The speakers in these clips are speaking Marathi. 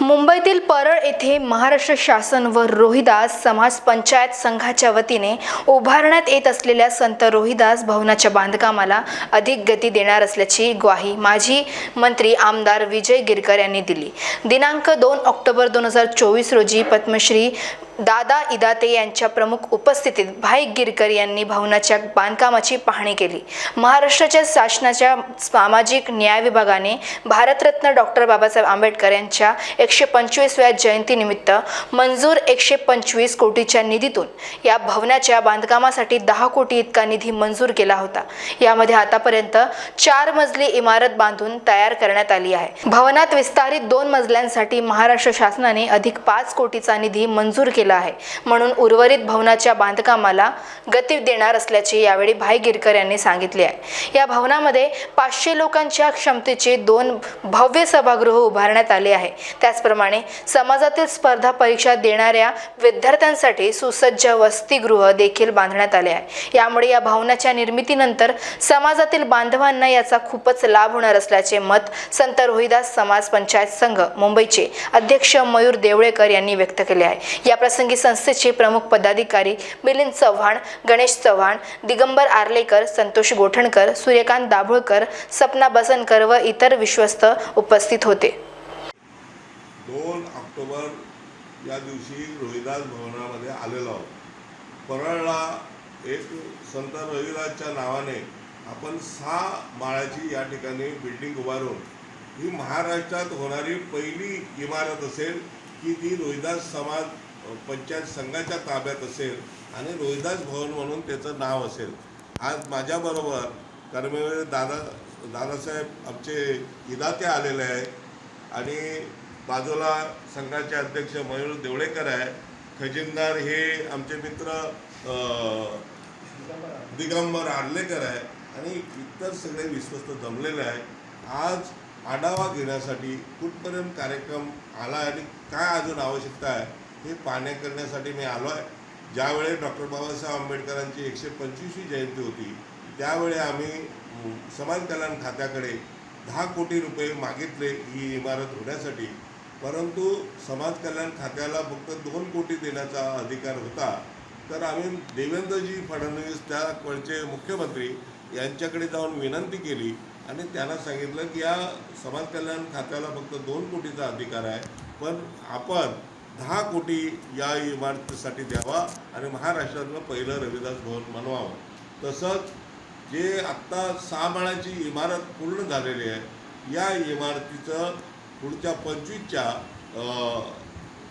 मुंबईतील परळ येथे महाराष्ट्र शासन व रोहिदास समाज पंचायत संघाच्या वतीने उभारण्यात येत असलेल्या संत रोहिदास भवनाच्या बांधकामाला अधिक गती देणार असल्याची ग्वाही माजी मंत्री आमदार विजय गिरकर यांनी दिली. दिनांक दोन ऑक्टोबर दोन हजार चोवीस रोजी पद्मश्री दादा इदाते यांच्या प्रमुख उपस्थितीत भाई गिरकर यांनी भवनाच्या बांधकामाची पाहणी केली. महाराष्ट्राच्या शासनाच्या सामाजिक न्याय विभागाने भारतरत्न डॉक्टर बाबासाहेब आंबेडकर यांच्या एकशे पंचवीसव्या जयंतीनिमित्त मंजूर एकशे पंचवीस कोटीच्या निधीतून या भवनाच्या बांधकामासाठी दहा कोटी इतका निधी मंजूर केला होता. यामध्ये आतापर्यंत चार मजली इमारत बांधून तयार करण्यात आली आहे. भवनात विस्तारित दोन मजल्यांसाठी महाराष्ट्र शासनाने अधिक पाच कोटीचा निधी मंजूर केला आहे. म्हणून उर्वरित भवनाच्या बांधकामाला गती देणार असल्याचे यावेळी भाई गिरकर यांनी सांगितले आहे. या भवनामध्ये पाचशे लोकांच्या क्षमतेचे दोन भव्य सभागृह उभारण्यात आले आहे. त्याचप्रमाणे समाजातील स्पर्धा परीक्षा देणाऱ्या विद्यार्थ्यांसाठी सुसज्ज वसतिगृह देखील बांधण्यात आले आहे. यामुळे या भवनाच्या निर्मितीनंतर समाजातील बांधवांना याचा खूपच लाभ होणार असल्याचे मत संत रोहिदास समाज पंचायत संघ मुंबईचे अध्यक्ष मयूर देवळेकर यांनी व्यक्त केले आहे. या प्रसंगी संस्थेचे प्रमुख पदाधिकारी मिलिंद चव्हाण गणेश चव्हाण दिगंबर आर्लेकर संतोष गोठणकर सूर्यकांत दाभोळकर सपना बसनकर व इतर विश्वस्त उपस्थित होते. दोन ऑक्टोबर या दिवशी रोहिदास भवनामध्ये आलेलो आहोत. परळला एक संत रोहिदासच्या नावाने आपण सहा माळ्याची या ठिकाणी बिल्डिंग उभारून ही महाराष्ट्रात होणारी पहिली इमारत असेल की ती रोहिदास समाज पंचायत संघाच्या ताब्यात असेल आणि रोहिदास भवन म्हणून त्याचं नाव असेल. आज माझ्याबरोबर कर्मवीर दादा दादासाहेब आमचे इदाते आलेले आहे आणि बाजूला संघाचे अध्यक्ष मयूर देवळेकर आहे. खजिनदार हे आमचे मित्र दिगंबर आडलेकर आहे आणि इतर सगळे विश्वस्त जमलेले आहे. आज आढावा घेण्यासाठी कुठपर्यंत कार्यक्रम आला आहे आणि काय अजून आवश्यकता आहे हे पाहण्या करण्यासाठी मी आलो आहे. ज्यावेळी डॉक्टर बाबासाहेब आंबेडकरांची एकशे पंचवीसवी जयंती होती त्यावेळी आम्ही समाज कल्याण खात्याकडे दहा कोटी रुपये मागितले ही इमारत होण्यासाठी. परंतु समाज कल्याण खात्याला फक्त दोन कोटी देण्याचा अधिकार होता. तर आम्ही देवेंद्रजी फडणवीस त्या मुख्यमंत्री यांच्याकडे जाऊन विनंती केली आणि त्यांना सांगितलं की या समाज कल्याण खात्याला फक्त दोन कोटीचा अधिकार आहे. पण आपण दहा कोटी या इमारतीसाठी द्यावा आणि महाराष्ट्रातलं पहिलं रविदास भवन बनवावं. तसंच जे आत्ता सहा माळ्याची इमारत पूर्ण झालेली आहे या इमारतीचं पुढच्या पंचवीसच्या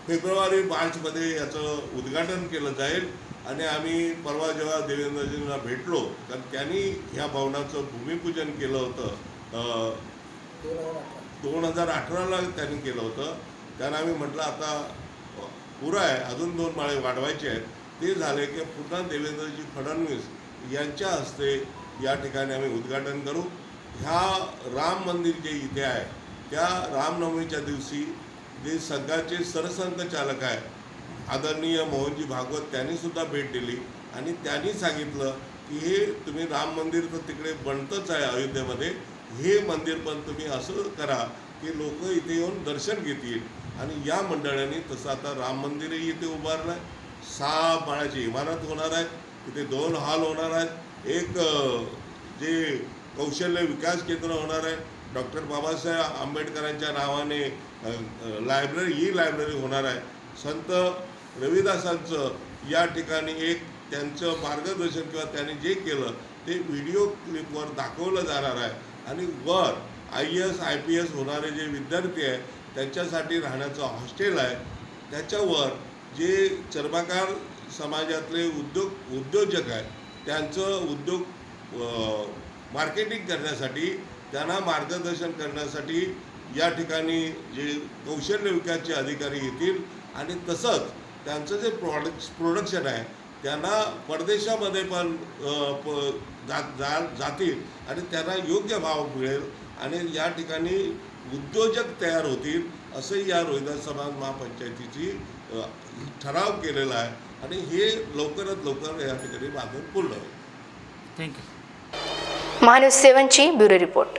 फेब्रुवारी मार्चमध्ये याचं उद्घाटन केलं जाईल आणि आम्ही परवा जेव्हा देवेंद्रजींना भेटलो तर त्यांनी ह्या भवनाचं भूमिपूजन केलं होतं. दोन हजार अठराला त्यांनी केलं होतं. त्यांना आम्ही म्हटलं आता पुरं आहे अजून दोन माळे वाढवायचे आहेत. ते झाले की पुन्हा देवेंद्रजी फडणवीस यांच्या हस्ते या ठिकाणी आम्ही उद्घाटन करू. ह्या राम मंदिर जे इथे आहे त्या रामनवमीच्या दिवशी जे संघाचे सरसंघचालक आहे आदरणीय मोहनजी भागवत त्यांनी सुद्धा भेट दिली आणि त्यांनी सांगितलं की हे तुम्ही राम मंदिर तर तिकडे बनतंच आहे अयोध्येमध्ये हे मंदिर पण तुम्ही असं करा की लोक इथे येऊन दर्शन घेतील. आणि या मंडळाने तसं आता राम मंदिरही इथे उभारलं आहे. सहा माळ्याची इमारत होणार आहे. तिथे दोन हॉल होणार आहेत. एक जे कौशल्य विकास केंद्र होणार आहे. डॉक्टर बाबासाहेब आंबेडकरांच्या नावाने लायब्ररी ही लायब्ररी होणार आहे. संत रविदासांचं या ठिकाणी एक त्यांचं मार्गदर्शन किंवा त्यांनी जे केलं ते व्हिडिओ क्लिपवर दाखवलं जाणार आहे. आणि वर I S I P S होणारे जे विद्यार्थी आहे त्यांच्यासाठी राहण्याचं हॉस्टेल आहे. त्याच्यावर जे चर्माकार समाजातले उद्योग उद्योजक आहेत त्यांचं उद्योग मार्केटिंग करण्यासाठी त्यांना मार्गदर्शन करण्यासाठी या ठिकाणी जे कौशल्य विकासचे अधिकारी येतील आणि तसंच त्यांचं जे प्रॉडक्ट प्रोडक्शन आहे त्यांना परदेशामध्ये पण प- जा जा जातील आणि त्यांना योग्य भाव मिळेल आणि या ठिकाणी उद्योजक तयार होतील असंही या रोहिदास समाज महापंचायतीची ठराव केलेला आहे. आणि हे लवकरात लवकर या ठिकाणी बांधून पूर्ण होईल. थँक्यू महान्यूज सेवनची ब्युरो रिपोर्ट.